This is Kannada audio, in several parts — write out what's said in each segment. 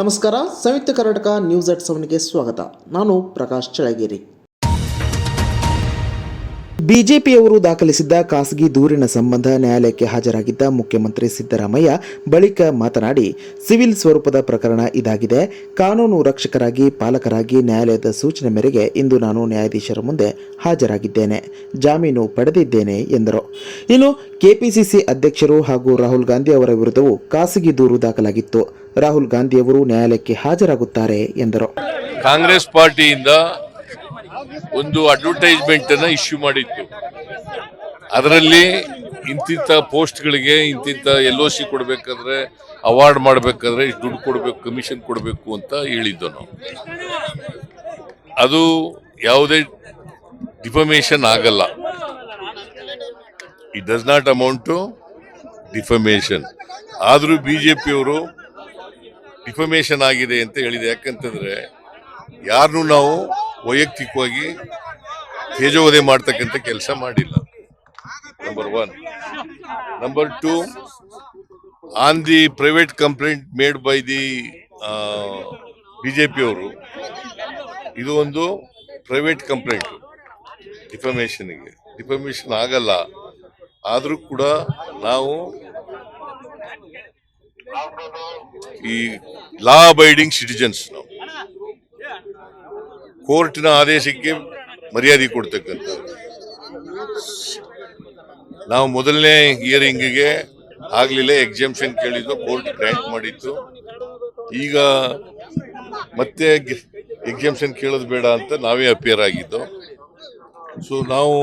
ನಮಸ್ಕಾರ, ಸಂಯುಕ್ತ ಕರ್ನಾಟಕ ನ್ಯೂಸ್ ಅಟ್ ಸೆವೆನ್ಗೆ ಸ್ವಾಗತ. ನಾನು ಪ್ರಕಾಶ್ ಚಳಗೇರಿ ಬಿಜೆಪಿಯವರು ದಾಖಲಿಸಿದ್ದ ಖಾಸಗಿ ದೂರಿನ ಸಂಬಂಧ ನ್ಯಾಯಾಲಯಕ್ಕೆ ಹಾಜರಾಗಿದ್ದ ಮುಖ್ಯಮಂತ್ರಿ ಸಿದ್ದರಾಮಯ್ಯ ಬಳಿಕ ಮಾತನಾಡಿ, ಸಿವಿಲ್ ಸ್ವರೂಪದ ಪ್ರಕರಣ ಇದಾಗಿದೆ. ಕಾನೂನು ರಕ್ಷಕರಾಗಿ, ಪಾಲಕರಾಗಿ ನ್ಯಾಯಾಲಯದ ಸೂಚನೆ ಮೇರೆಗೆ ಇಂದು ನಾನು ನ್ಯಾಯಾಧೀಶರ ಮುಂದೆ ಹಾಜರಾಗಿದ್ದೇನೆ. ಜಾಮೀನು ಪಡೆದಿದ್ದೇನೆ, ಎಂದರು. ಇನ್ನು ಕೆಪಿಸಿಸಿ ಅಧ್ಯಕ್ಷರು ಹಾಗೂ ರಾಹುಲ್ ಗಾಂಧಿ ಅವರ ವಿರುದ್ಧವೂ ಖಾಸಗಿ ದೂರು ದಾಖಲಾಗಿತ್ತು. ರಾಹುಲ್ ಗಾಂಧಿಯವರು ನ್ಯಾಯಾಲಯಕ್ಕೆ ಹಾಜರಾಗುತ್ತಾರೆ ಎಂದರು. ಕಾಂಗ್ರೆಸ್ ಪಾರ್ಟಿಯಿಂದ ಒಂದು ಅಡ್ವರ್ಟೈಸ್ಮೆಂಟ್ ಅನ್ನು ಇಶ್ಯೂ ಮಾಡಿತ್ತು. ಅದರಲ್ಲಿ ಇಂತಿಂತ ಪೋಸ್ಟ್ಗಳಿಗೆ ಇಂತಿಂತ ಎಲ್ ಒ ಸಿ ಕೊಡಬೇಕಾದ್ರೆ ಅವಾರ್ಡ್ ಮಾಡಬೇಕಾದ್ರೆ ಇಷ್ಟು ದುಡ್ಡು ಕೊಡಬೇಕು, ಕಮಿಷನ್ ಕೊಡಬೇಕು ಅಂತ ಹೇಳಿದ್ದು ನಾವು. ಅದು ಯಾವುದೇ ಡಿಫಮೇಷನ್ ಆಗಲ್ಲ. It does not amount to defamation. ಆದರೂ ಬಿಜೆಪಿಯವರು ಡಿಫಮೇಷನ್ ಆಗಿದೆ ಅಂತ ಹೇಳಿದೆ. ಯಾಕಂತಂದ್ರೆ ಯಾರನ್ನು ನಾವು ವೈಯಕ್ತಿಕವಾಗಿ ತೇಜೋವಧೆ ಮಾಡ್ತಕ್ಕಂಥ ಕೆಲಸ ಮಾಡಿಲ್ಲ. Number one number two on the private complaint made by the ಬಿಜೆಪಿಯವರು ಇದು ಒಂದು ಪ್ರೈವೇಟ್ ಕಂಪ್ಲೇಂಟ್ ಡಿಫಮೇಷನ್ಗೆ ಡಿಫಮೇಷನ್ ಆಗಲ್ಲ. ಆದರೂ ಕೂಡ ನಾವು ಈ ಲಾ ಅಬೈಡಿಂಗ್ ಸಿಟಿಜನ್ಸ್ ನಾವು. ಕೋರ್ಟಿನ ಆದೇಶಕ್ಕೆ ಮರ್ಯಾದೆ ಕೊಡ್ತಕ್ಕಂಥ ನಾವು ಮೊದಲನೇ ಹಿಯರಿಂಗಿಗೆ ಆಗಲಿಲ್ಲ ಎಕ್ಸಾಮ್ಷನ್ ಕೇಳಿದ್ದು ಕೋರ್ಟ್ ಗ್ರ್ಯಾಂಟ್ ಮಾಡಿತ್ತು. ಈಗ ಮತ್ತೆ ಎಕ್ಸಾಮ್ಷನ್ ಕೇಳೋದು ಬೇಡ ಅಂತ ನಾವೇ ಅಪಿಯರ್ ಆಗಿದ್ದು. ಸೊ ನಾವು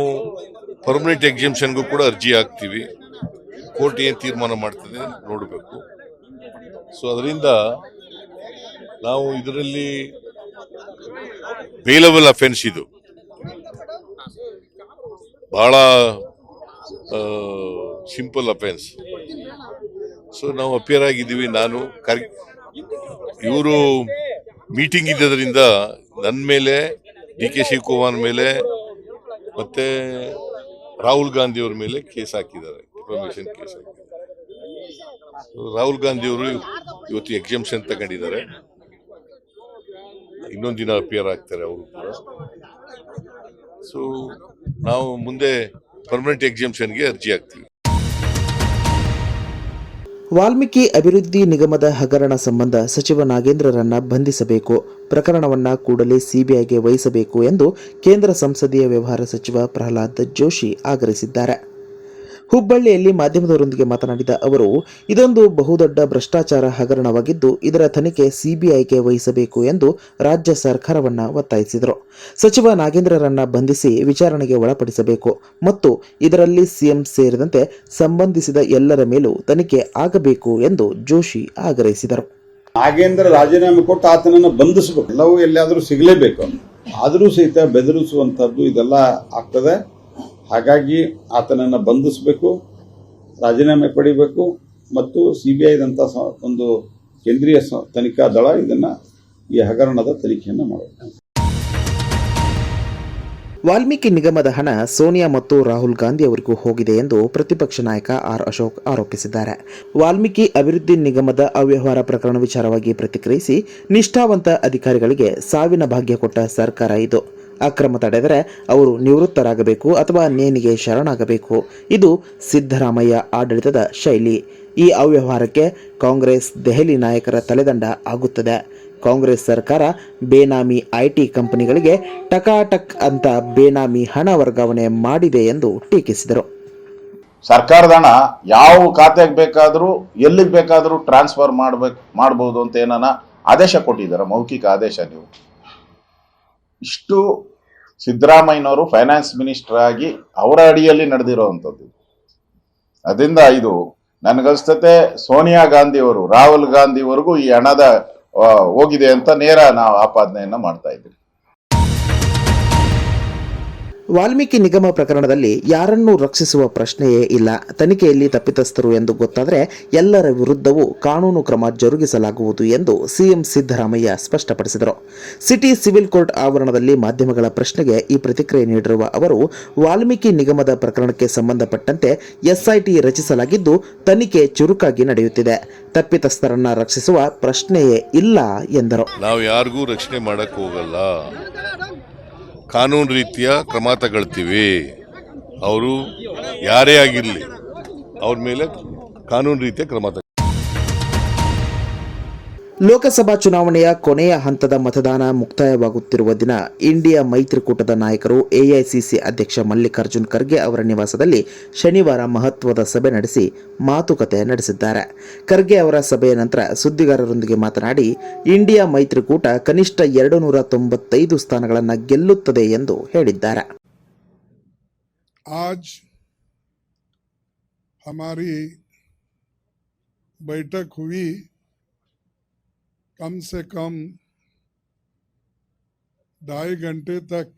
ಪರ್ಮನೆಂಟ್ ಎಕ್ಸಾಮ್ಷನ್ಗೂ ಕೂಡ ಅರ್ಜಿ ಹಾಕ್ತೀವಿ. ಕೋರ್ಟ್ ಏನು ತೀರ್ಮಾನ ಮಾಡ್ತದೆ ನೋಡಬೇಕು. ಸೊ ಅದರಿಂದ ನಾವು ಇದರಲ್ಲಿ ಬೇಲಬಲ್ ಅಫೆನ್ಸ್ ಇದು. ಬಹಳ ಸಿಂಪಲ್ ಅಫೆನ್ಸ್ ಸೊ ನಾವು ಅಪಿಯರ್ ಆಗಿದ್ದೀವಿ, ನಾನು ಇವರು ಮೀಟಿಂಗ್ ಇದ್ದದ್ರಿಂದ ನನ್ನ ಮೇಲೆ, ಡಿ ಕೆ ಶಿವಕುಮಾರ್ ಮೇಲೆ, ಮತ್ತೆ ರಾಹುಲ್ ಗಾಂಧಿ ಅವ್ರ ಮೇಲೆ ಕೇಸ್ ಹಾಕಿದ್ದಾರೆ ಇನ್ಫಾರ್ಮೇಶನ್ ಕೇಸ್ ಹಾಕಿದ್ದಾರೆ. ರಾಹುಲ್ ಗಾಂಧಿ ಅವರು ಇವತ್ತು ಎಕ್ಸಾಮ್ಷನ್ ತಗೊಂಡಿದ್ದಾರೆ. ಇನ್ನೊಂದು ದಿನ ಅಪಿಯರ್ ಆಗ್ತಾರೆ ಅವರು ಕೂಡ. ಸೊ ನಾವು ಮುಂದೆ ಪರ್ಮನೆಂಟ್ ಎಕ್ಸಿಮಿಷನ್ಗೆ ಅರ್ಜಿ ಹಾಕ್ತೀವಿ. ವಾಲ್ಮೀಕಿ ಅಭಿವೃದ್ಧಿ ನಿಗಮದ ಹಗರಣ ಸಂಬಂಧ ಸಚಿವ ನಾಗೇಂದ್ರರನ್ನ ಬಂಧಿಸಬೇಕು, ಪ್ರಕರಣವನ್ನ ಕೂಡಲೇ ಸಿಬಿಐಗೆ ವಹಿಸಬೇಕು ಎಂದು ಕೇಂದ್ರ ಸಂಸದೀಯ ವ್ಯವಹಾರ ಸಚಿವ ಪ್ರಹ್ಲಾದ್ ಜೋಶಿ ಆಗ್ರಹಿಸಿದ್ದಾರೆ. ಹುಬ್ಬಳ್ಳಿಯಲ್ಲಿ ಮಾಧ್ಯಮದವರೊಂದಿಗೆ ಮಾತನಾಡಿದ ಅವರು, ಇದೊಂದು ಬಹುದೊಡ್ಡ ಭ್ರಷ್ಟಾಚಾರ ಹಗರಣವಾಗಿದ್ದು, ಇದರ ತನಿಖೆ ಸಿಬಿಐಗೆ ವಹಿಸಬೇಕು ಎಂದು ರಾಜ್ಯ ಸರ್ಕಾರವನ್ನ ಒತ್ತಾಯಿಸಿದರು. ಸಚಿವ ನಾಗೇಂದ್ರರನ್ನ ಬಂಧಿಸಿ ವಿಚಾರಣೆಗೆ ಒಳಪಡಿಸಬೇಕು ಮತ್ತು ಇದರಲ್ಲಿ ಸಿಎಂ ಸೇರಿದಂತೆ ಸಂಬಂಧಿಸಿದ ಎಲ್ಲರ ಮೇಲೂ ತನಿಖೆ ಆಗಬೇಕು ಎಂದು ಜೋಶಿ ಆಗ್ರಹಿಸಿದರು. ನಾಗೇಂದ್ರ ರಾಜೀನಾಮೆ ಕೊಟ್ಟು ಆತನನ್ನು ಬಂಧಿಸಬೇಕು. ಎಲ್ಲವೂ ಎಲ್ಲಾದರೂ ಸಿಗಲೇಬೇಕು. ಆದರೂ ಸಹಿತ ಬೆದರಿಸುವಂಥದ್ದು ಇದೆಲ್ಲ ಆಗ್ತದೆ. ಹಾಗಾಗಿ ಆತನನ್ನು ಬಂಧಿಸಬೇಕು, ರಾಜೀನಾಮೆ ಪಡಿಬೇಕು ಮತ್ತು ಸಿ ಬಿ ಐದಂಥ ಒಂದು ಕೇಂದ್ರೀಯ ತನಿಖಾ ದಳ ಇದನ್ನು ಈ ಹಗರಣದ ತನಿಖೆಯನ್ನು ಮಾಡಬೇಕು ವಾಲ್ಮೀಕಿ ನಿಗಮದ ಹಣ ಸೋನಿಯಾ ಮತ್ತು ರಾಹುಲ್ ಗಾಂಧಿ ಅವರಿಗೂ ಹೋಗಿದೆ ಎಂದು ಪ್ರತಿಪಕ್ಷ ನಾಯಕ ಆರ್ ಅಶೋಕ್ ಆರೋಪಿಸಿದ್ದಾರೆ. ವಾಲ್ಮೀಕಿ ಅಭಿವೃದ್ಧಿ ನಿಗಮದ ಅವ್ಯವಹಾರ ಪ್ರಕರಣ ವಿಚಾರವಾಗಿ ಪ್ರತಿಕ್ರಿಯಿಸಿ ನಿಷ್ಠಾವಂತ ಅಧಿಕಾರಿಗಳಿಗೆ ಸಾವಿನ ಭಾಗ್ಯ ಕೊಟ್ಟ ಸರ್ಕಾರ ಇದು. ಅಕ್ರಮ ತಡೆದರೆ ಅವರು ನಿವೃತ್ತರಾಗಬೇಕು ಅಥವಾ ನೇಣಿಗೆ ಶರಣಾಗಬೇಕು. ಇದು ಸಿದ್ದರಾಮಯ್ಯ ಆಡಳಿತದ ಶೈಲಿ. ಈ ಅವ್ಯವಹಾರಕ್ಕೆ ಕಾಂಗ್ರೆಸ್ ದೆಹಲಿ ನಾಯಕರ ತಲೆದಂಡ ಆಗುತ್ತದೆ. ಕಾಂಗ್ರೆಸ್ ಸರ್ಕಾರ ಬೇನಾಮಿ ಐಟಿ ಕಂಪನಿಗಳಿಗೆ ಟಕಾಟಕ್ ಅಂತ ಬೇನಾಮಿ ಹಣ ವರ್ಗಾವಣೆ ಮಾಡಿದೆ ಎಂದು ಟೀಕಿಸಿದರು. ಸರ್ಕಾರದ ಹಣ ಯಾವ ಖಾತೆಗೆ ಬೇಕಾದರೂ, ಎಲ್ಲಿಗೆ ಬೇಕಾದರೂ ಟ್ರಾನ್ಸ್ಫರ್ ಮಾಡಬೇಕು, ಮಾಡ್ಬೋದು ಅಂತ ಏನಾನ ಆದೇಶ ಕೊಟ್ಟಿದ್ದಾರೆ? ಮೌಖಿಕ ಆದೇಶ ನೀವು. ಇಷ್ಟು ಸಿದ್ದರಾಮಯ್ಯನವರು ಫೈನಾನ್ಸ್ ಮಿನಿಸ್ಟರ್ ಆಗಿ ಅವರ ಅಡಿಯಲ್ಲಿ ನಡೆದಿರುವಂಥದ್ದು. ಅದರಿಂದ ಇದು ನನಗನ್ಸ್ತತೆ ಸೋನಿಯಾ ಗಾಂಧಿಯವರು, ರಾಹುಲ್ ಗಾಂಧಿವರೆಗೂ ಈ ಹಣದ ಹೋಗಿದೆ ಅಂತ ನೇರ ನಾವು ಆಪಾದನೆಯನ್ನು ಮಾಡ್ತಾ ಇದ್ದೀವಿ. ವಾಲ್ಮೀಕಿ ನಿಗಮ ಪ್ರಕರಣದಲ್ಲಿ ಯಾರನ್ನೂ ರಕ್ಷಿಸುವ ಪ್ರಶ್ನೆಯೇ ಇಲ್ಲ. ತನಿಖೆಯಲ್ಲಿ ತಪ್ಪಿತಸ್ಥರು ಎಂದು ಗೊತ್ತಾದರೆ ಎಲ್ಲರ ವಿರುದ್ಧವೂ ಕಾನೂನು ಕ್ರಮ ಜರುಗಿಸಲಾಗುವುದು ಎಂದು ಸಿಎಂ ಸಿದ್ದರಾಮಯ್ಯ ಸ್ಪಷ್ಟಪಡಿಸಿದರು. ಸಿಟಿ ಸಿವಿಲ್ ಕೋರ್ಟ್ ಆವರಣದಲ್ಲಿ ಮಾಧ್ಯಮಗಳ ಪ್ರಶ್ನೆಗೆ ಈ ಪ್ರತಿಕ್ರಿಯೆ ನೀಡಿರುವ ಅವರು, ವಾಲ್ಮೀಕಿ ನಿಗಮದ ಪ್ರಕರಣಕ್ಕೆ ಸಂಬಂಧಪಟ್ಟಂತೆ ಎಸ್ಐಟಿ ರಚಿಸಲಾಗಿದ್ದು ತನಿಖೆ ಚುರುಕಾಗಿ ನಡೆಯುತ್ತಿದೆ. ತಪ್ಪಿತಸ್ಥರನ್ನ ರಕ್ಷಿಸುವ ಪ್ರಶ್ನೆಯೇ ಇಲ್ಲ ಎಂದರು. ನಾವು ಯಾರಿಗೂ ರಕ್ಷಣೆ ಹೋಗಲ್ಲ. ಕಾನೂನು ರೀತಿಯ ಕ್ರಮ ತಗೊಳ್ತೀವಿ. ಅವರು ಯಾರೇ ಆಗಿರಲಿ ಅವ್ರ ಮೇಲೆ ಕಾನೂನು ರೀತಿಯ ಕ್ರಮ ಲೋಕಸಭಾ ಚುನಾವಣೆಯ ಕೊನೆಯ ಹಂತದ ಮತದಾನ ಮುಕ್ತಾಯವಾಗುತ್ತಿರುವ ದಿನ ಇಂಡಿಯಾ ಮೈತ್ರಿಕೂಟದ ನಾಯಕರು ಎಐಸಿಸಿ ಅಧ್ಯಕ್ಷ ಮಲ್ಲಿಕಾರ್ಜುನ್ ಖರ್ಗೆ ಅವರ ನಿವಾಸದಲ್ಲಿ ಶನಿವಾರ ಮಹತ್ವದ ಸಭೆ ನಡೆಸಿ ಮಾತುಕತೆ ನಡೆಸಿದ್ದಾರೆ ಖರ್ಗೆ ಅವರ ಸಭೆಯ ನಂತರ ಸುದ್ದಿಗಾರರೊಂದಿಗೆ ಮಾತನಾಡಿ ಇಂಡಿಯಾ ಮೈತ್ರಿಕೂಟ ಕನಿಷ್ಠ ಎರಡು ನೂರ ತೊಂಬತ್ತೈದು ಸ್ಥಾನಗಳನ್ನು ಗೆಲ್ಲುತ್ತದೆ ಎಂದು ಹೇಳಿದ್ದಾರೆ आज हमारी बैठक हुई कम से कम ढाई घंटे तक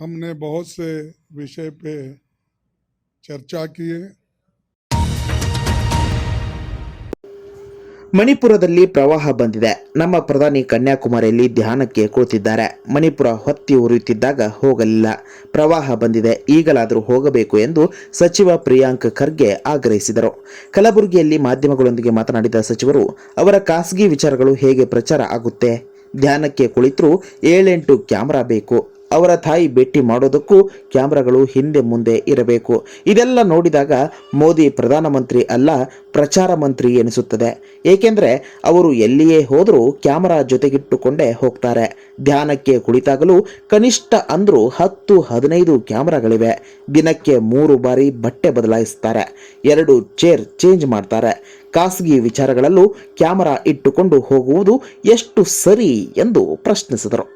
हमने बहुत से विषय पे चर्चा किए। ಮಣಿಪುರದಲ್ಲಿ ಪ್ರವಾಹ ಬಂದಿದೆ. ನಮ್ಮ ಪ್ರಧಾನಿ ಕನ್ಯಾಕುಮಾರಿಯಲ್ಲಿ ಧ್ಯಾನಕ್ಕೆ ಕುಳಿತಿದ್ದಾರೆ. ಮಣಿಪುರ ಹೊತ್ತಿ ಉರಿಯುತ್ತಿದ್ದಾಗ ಹೋಗಲಿಲ್ಲ. ಪ್ರವಾಹ ಬಂದಿದೆ. ಈಗಲಾದರೂ ಹೋಗಬೇಕು ಎಂದು ಸಚಿವ ಪ್ರಿಯಾಂಕ್ ಖರ್ಗೆ ಆಗ್ರಹಿಸಿದರು. ಕಲಬುರಗಿಯಲ್ಲಿ ಮಾಧ್ಯಮಗಳೊಂದಿಗೆ ಮಾತನಾಡಿದ ಸಚಿವರು, ಅವರ ಖಾಸಗಿ ವಿಚಾರಗಳು ಹೇಗೆ ಪ್ರಚಾರ ಆಗುತ್ತೆ? ಧ್ಯಾನಕ್ಕೆ ಕುಳಿತರೂ ಏಳೆಂಟು ಕ್ಯಾಮರಾ ಬೇಕು. ಅವರ ತಾಯಿ ಭೇಟಿ ಮಾಡೋದಕ್ಕೂ ಕ್ಯಾಮ್ರಾಗಳು ಹಿಂದೆ ಮುಂದೆ ಇರಬೇಕು. ಇದೆಲ್ಲ ನೋಡಿದಾಗ ಮೋದಿ ಪ್ರಧಾನಮಂತ್ರಿ ಅಲ್ಲ, ಪ್ರಚಾರ ಮಂತ್ರಿ ಎನಿಸುತ್ತದೆ. ಏಕೆಂದರೆ ಅವರು ಎಲ್ಲಿಯೇ ಹೋದರೂ ಕ್ಯಾಮರಾ ಜೊತೆಗಿಟ್ಟುಕೊಂಡೇ ಹೋಗ್ತಾರೆ. ಧ್ಯಾನಕ್ಕೆ ಕುಳಿತಾಗಲೂ ಕನಿಷ್ಠ ಅಂದರೂ ಹತ್ತು, ಹದಿನೈದು ಕ್ಯಾಮ್ರಾಗಳಿವೆ. ದಿನಕ್ಕೆ ಮೂರು ಬಾರಿ ಬಟ್ಟೆ ಬದಲಾಯಿಸ್ತಾರೆ. ಎರಡು ಚೇರ್ ಚೇಂಜ್ ಮಾಡ್ತಾರೆ. ಖಾಸಗಿ ವಿಚಾರಗಳಲ್ಲೂ ಕ್ಯಾಮರಾ ಇಟ್ಟುಕೊಂಡು ಹೋಗುವುದು ಎಷ್ಟು ಸರಿ ಎಂದು ಪ್ರಶ್ನಿಸಿದರು.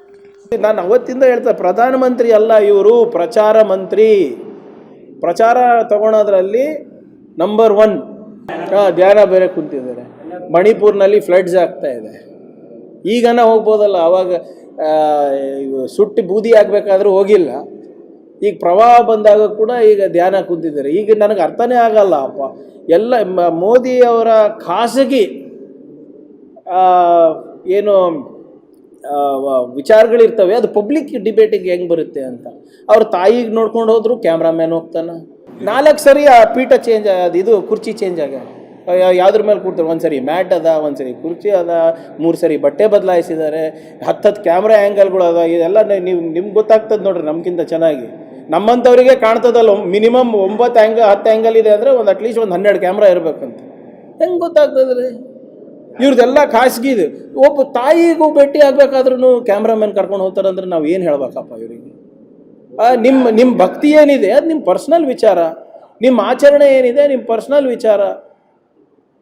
ನಾನು ಅವತ್ತಿಂದ ಹೇಳ್ತಾ, ಪ್ರಧಾನಮಂತ್ರಿ ಅಲ್ಲ ಇವರು, ಪ್ರಚಾರ ಮಂತ್ರಿ. ಪ್ರಚಾರ ತಗೊಳೋದ್ರಲ್ಲಿ ನಂಬರ್ ಒನ್ ಧ್ಯಾನ ಬೇರೆ ಕುಂತಿದ್ದಾರೆ. ಮಣಿಪುರ್ನಲ್ಲಿ ಫ್ಲಡ್ಸ್ ಆಗ್ತಾ ಇದೆ. ಈಗನ ಹೋಗ್ಬೋದಲ್ಲ, ಅವಾಗ ಸುಟ್ಟಿ ಬೂದಿ ಆಗಬೇಕಾದ್ರೂ ಹೋಗಿಲ್ಲ. ಈಗ ಪ್ರವಾಹ ಬಂದಾಗ ಕೂಡ ಈಗ ಧ್ಯಾನ ಕುಂತಿದ್ದಾರೆ. ಈಗ ನನಗೆ ಅರ್ಥನೇ ಆಗಲ್ಲ, ಅಪ್ಪ. ಎಲ್ಲ ಮೋದಿಯವರ ಖಾಸಗಿ ಏನು ವಿಚಾರಗಳಿರ್ತವೆ, ಅದು ಪಬ್ಲಿಕ್ ಡಿಬೇಟಿಗೆ ಹೆಂಗೆ ಬರುತ್ತೆ ಅಂತ. ಅವ್ರ ತಾಯಿಗೆ ನೋಡ್ಕೊಂಡು ಹೋದ್ರು ಕ್ಯಾಮ್ರಾಮ್ಯಾನ್ ಹೋಗ್ತಾನೆ. ನಾಲ್ಕು ಸರಿ ಆ ಪೀಠ ಚೇಂಜ್ ಅದು ಇದು ಕುರ್ಚಿ ಚೇಂಜ್ ಆಗ. ಯಾವ್ದ್ರ ಮೇಲೆ ಕೂಡ್ತಾರೆ ಒಂದ್ಸರಿ ಮ್ಯಾಟ್ ಅದ, ಒಂದು ಸರಿ ಕುರ್ಚಿ ಅದ, ಮೂರು ಸರಿ ಬಟ್ಟೆ ಬದಲಾಯಿಸಿದ್ದಾರೆ, ಹತ್ತು ಹತ್ತು ಕ್ಯಾಮ್ರಾ ಆ್ಯಂಗಲ್ಗಳು ಅದ, ಇದೆಲ್ಲ ನೀವು ನಿಮ್ಗೆ ಗೊತ್ತಾಗ್ತದೆ ನೋಡ್ರಿ ನಮ್ಗಿಂತ ಚೆನ್ನಾಗಿ. ನಮ್ಮಂಥವ್ರಿಗೆ ಕಾಣ್ತದಲ್ಲ ಮಿನಿಮಮ್ ಒಂಬತ್ತು ಆ್ಯಂಗಲ್ ಹತ್ತು ಆ್ಯಂಗಲ್ ಇದೆ ಅಂದರೆ ಒಂದು ಅಟ್ಲೀಸ್ಟ್ ಒಂದು ಹನ್ನೆರಡು ಕ್ಯಾಮ್ರಾ ಇರಬೇಕಂತ. ಹೆಂಗೆ ಗೊತ್ತಾಗ್ತದ್ರಿ? ಇವ್ರದ್ದೆಲ್ಲ ಖಾಸಗಿ ಇದು. ಒಬ್ಬ ತಾಯಿಗೂ ಭೇಟಿ ಆಗ್ಬೇಕಾದ್ರೂ ಕ್ಯಾಮ್ರಾಮನ್ ಕರ್ಕೊಂಡು ಹೋಗ್ತಾರೆ ಅಂದ್ರೆ ನಾವು ಏನು ಹೇಳ್ಬೇಕಪ್ಪ ಇವರಿಗೆ? ನಿಮ್ಮ ನಿಮ್ಮ ಭಕ್ತಿ ಏನಿದೆ? ಅದು ನಿಮ್ಮ ಪರ್ಸ್ನಲ್ ವಿಚಾರ. ನಿಮ್ಮ ಆಚರಣೆ ಏನಿದೆ? ನಿಮ್ಮ ಪರ್ಸ್ನಲ್ ವಿಚಾರ.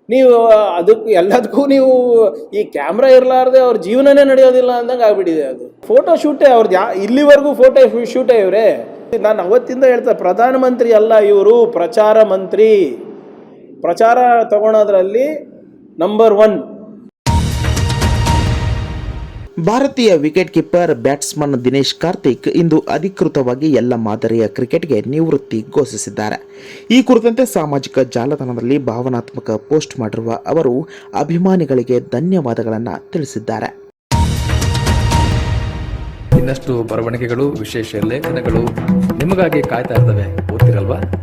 ನೀವು ಅದಕ್ಕೂ ಎಲ್ಲದಕ್ಕೂ ನೀವು ಈ ಕ್ಯಾಮ್ರಾ ಇರಲಾರ್ದೆ ಅವ್ರ ಜೀವನನೇ ನಡೆಯೋದಿಲ್ಲ ಅಂದಂಗೆ ಆಗ್ಬಿಟ್ಟಿದೆ ಅದು. ಫೋಟೋ ಶೂಟೇ ಅವ್ರದ್ದು ಯಾ, ಇಲ್ಲಿವರೆಗೂ ಫೋಟೋ ಶೂಟೇ ಇವರೇ? ನಾನು ಅವತ್ತಿಂದ ಹೇಳ್ತಾ ಪ್ರಧಾನಮಂತ್ರಿ ಅಲ್ಲ ಇವರು, ಪ್ರಚಾರ ಮಂತ್ರಿ. ಪ್ರಚಾರ ತಗೊಳೋದ್ರಲ್ಲಿ ನಂಬರ್ ಒನ್ ಭಾರತೀಯ wicket keeper batsman Dinesh Karthik ಇಂದು ಅಧಿಕೃತವಾಗಿ ಎಲ್ಲ ಮಾದರಿಯ ಕ್ರಿಕೆಟ್ಗೆ ನಿವೃತ್ತಿ ಘೋಷಿಸಿದ್ದಾರೆ. ಈ ಕುರಿತಂತೆ ಸಾಮಾಜಿಕ ಜಾಲತಾಣದಲ್ಲಿ ಭಾವನಾತ್ಮಕ ಪೋಸ್ಟ್ ಮಾಡಿರುವ ಅವರು ಅಭಿಮಾನಿಗಳಿಗೆ ಧನ್ಯವಾದಗಳನ್ನು ತಿಳಿಸಿದ್ದಾರೆ. ಇನ್ನಷ್ಟು ಬರವಣಿಗೆಗಳು ವಿಶೇಷ ಲೇಖನಗಳು ನಿಮಗಾಗಿ ಕಾಯ್ತಾ ಇರ್ತವೆ. ಓದ್ತಿರಲ್ವಾ?